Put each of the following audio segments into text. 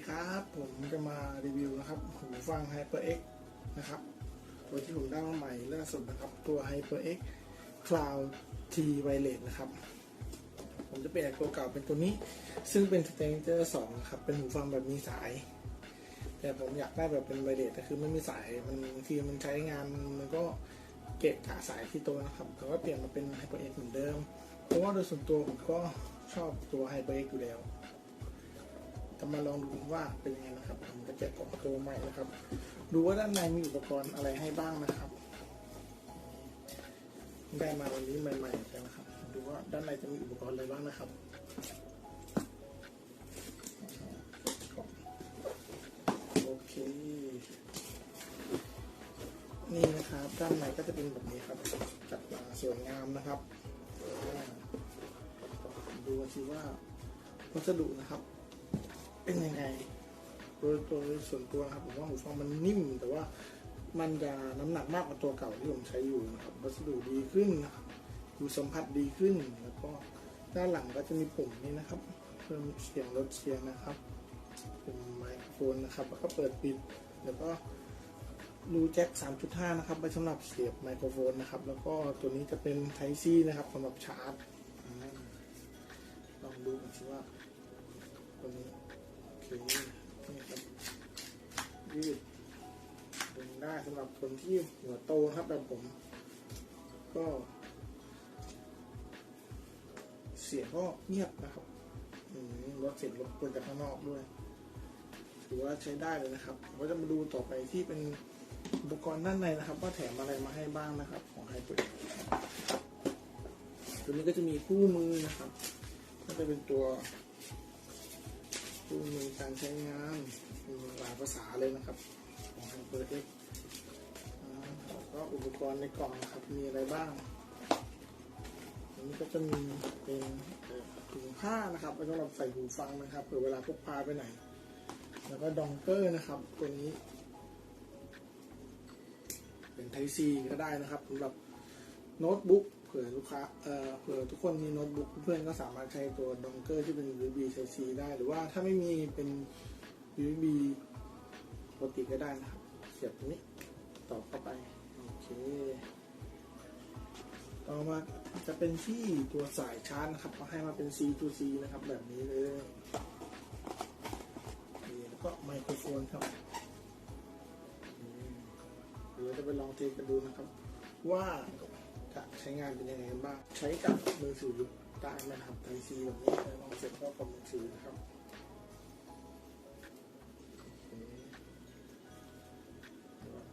ดีครับผมจะมารีวิวนะครับหูฟัง HyperX นะครับตัวที่ผมได้มาใหม่ล่าสุดนะครับตัว HyperX Cloud T Wireless นะครับ ผมจะเปลี่ยนตัวเก่าเป็นตัวนี้ ซึ่งเป็น Stranger 2นะครับเป็นหูฟังแบบมีสาย แต่ผมอยากได้แบบเป็นไวเลสแต่คือไม่มีสายมันบางทีมันใช้งานมันก็เกะกะสายที่ตัวนะครับแต่ว่าเปลี่ยนมาเป็น HyperX เหมือนเดิม เพราะว่าโดยส่วนตัวผมก็ชอบตัว HyperX อยู่แล้ว มาลองดูว่าเป็นยังไงนะครับผมจะแกะกล่องตัวใหม่นะครับ ดูว่าด้านในมีอุปกรณ์อะไรให้บ้างนะครับ ได้มาวันนี้ใหม่ๆเลยนะครับ ดูว่าด้านในจะมีอุปกรณ์อะไรบ้างนะครับโอเคนี่นะครับด้านในก็จะเป็นแบบนี้ครับจัดมาสวยงามนะครับ ดูสิว่าวัสดุนะครับ เป็นยังไงโดยตัวส่วนตัวครับผมว่าหูฟังมันนิ่ม แต่ว่ามันจะน้ำหนักมากกว่าตัวเก่าที่ผมใช้อยู่นะครับวัสดุดีขึ้นนะครับดูสัมผัสดีขึ้นแล้วก็ด้านหลังก็จะมีปุ่มนี้นะครับ เพิ่มเสียงลดเสียงนะครับเป็นไมโครโฟนนะครับ แล้วก็เปิดปิด แล้วก็รูแจ็ค 3.5 นะครับไว้สำหรับเสียบไมโครโฟนนะครับ แล้วก็ตัวนี้จะเป็น Type C นะครับสำหรับชาร์จลองดูกันสิว่าตัวนี้ โอเคนี่ครับยืดดึงได้สำหรับคนที่หัวโตครับแบบผม ก็ เสียงก็เงียบนะครับลดเสียงรบกวนจากข้างนอกด้วยถือว่าใช้ได้เลยนะครับผมก็จะมาดูต่อไปที่เป็นอุปกรณ์ด้านในนะครับ ว่าแถมอะไรมาให้บ้างนะครับ ของไฮเปอร์ตัวนี้ก็จะมีคู่มือนะครับ ก็จะเป็นตัว คู่มือการใช้งานมีหลายภาษาเลยนะครับ ของ HyperX อ่าแล้วก็อุปกรณ์ในกล่องนะครับมีอะไรบ้างอันนี้ก็จะมีเป็นถุงผ้านะครับไว้สำหรับใส่หูฟังนะครับเผื่อเวลาพกพาไปไหน แล้วก็ดองเกอร์นะครับตัวนี้ เป็นไทซีก็ได้นะครับสำหรับโน้ตบุ๊ก เผื่อลูกค้าเอ่อเผื่อทุกคนมีโน้ตบุ๊กเพื่อนก็สามารถใช้ตัวดองเกอร์ที่เป็น USB Type C ได้ หรือว่าถ้าไม่มีเป็น USB ปกติก็ได้นะครับเสียบตรงนี้ต่อเข้าไปโอเคต่อมาจะเป็นที่ตัวสายชาร์จนะครับมาให้มาเป็น C to C นะครับแบบนี้เลยนี่แล้วก็ไมโครโฟนครับเดี๋ยวเราจะไปลองเทสกันดูนะครับ ว่า ใช้งานเป็นยังไงบ้าง ใช้กับมือถือได้ไหมครับไทซีแบบนี้ลองเสียบเข้ากับมือถือนะครับ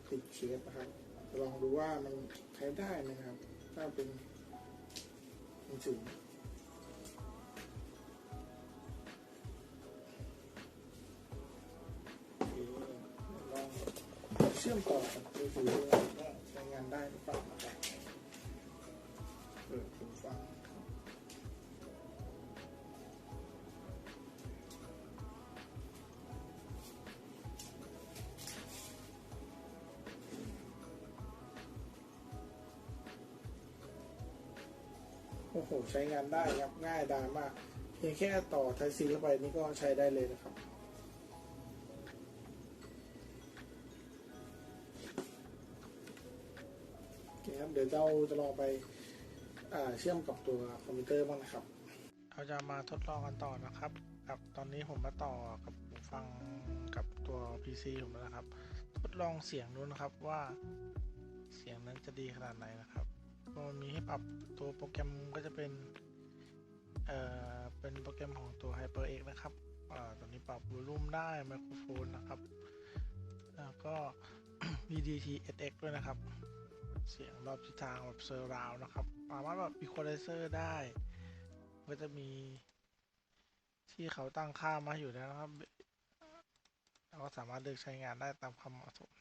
ติดเชื้อนะครับลองดูว่ามันใช้ได้ไหมครับ ถ้าเป็นมือถือเคลองเชื่อมต่อกับมือถือดูว่าใช้งานได้หรือเปล่า โอ้โห ใช้งานได้ครับ ง่ายดายมาก เพียงแค่ต่อไทซีเข้าไปนี่ก็ใช้ได้เลยนะครับโอเคครับเดี๋ยวเราจะลองไป เชื่อมกับตัวคอมพิวเตอร์บ้างนะครับ เราจะมาทดลองกันต่อนะครับกับตอนนี้ผมมาต่อกับหูฟังกับตัว PC ผมแล้วครับ ทดลองเสียงดูนะครับว่าเสียงนั้นจะดีขนาดไหนนะครับก็มีให้ปรับตัวโปรแกรมก็จะเป็นเอ่อเป็นโปรแกรมของตัว HyperX นะครับอ่าตอนนี้ปรับวอลลุ่มได้ไมโครโฟนนะครับแล้วก็ VDT SX ด้วยนะครับ เสียงรอบทิศทางแบบเซอร์ราวนะครับ สามารถแบบอีควอไลเซอร์ได้ ก็จะมีที่เขาตั้งค่ามาอยู่แล้วนะครับ เราก็สามารถเลือกใช้งานได้ตามความเหมาะสม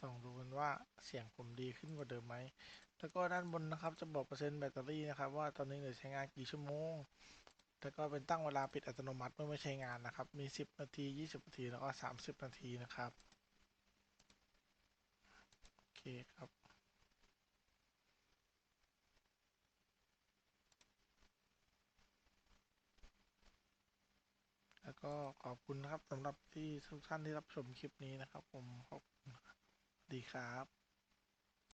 ต้องดูกันว่าเสียงผมดีขึ้นกว่าเดิมไหม แล้วก็ด้านบนนะครับจะบอกเปอร์เซ็นต์แบตเตอรี่นะครับ ว่าตอนนี้เหลือใช้งานกี่ชั่วโมง แล้วก็เป็นตั้งเวลาปิดอัตโนมัติเมื่อไม่ใช้งานนะครับ มี 10 นาที 20 นาที แล้วก็ 30 นาทีนะครับ โอเคครับ ก็ขอบคุณครับสำหรับที่ทุกท่านที่รับชมคลิปนี้นะครับ ผมขอบคุณครับดีครับ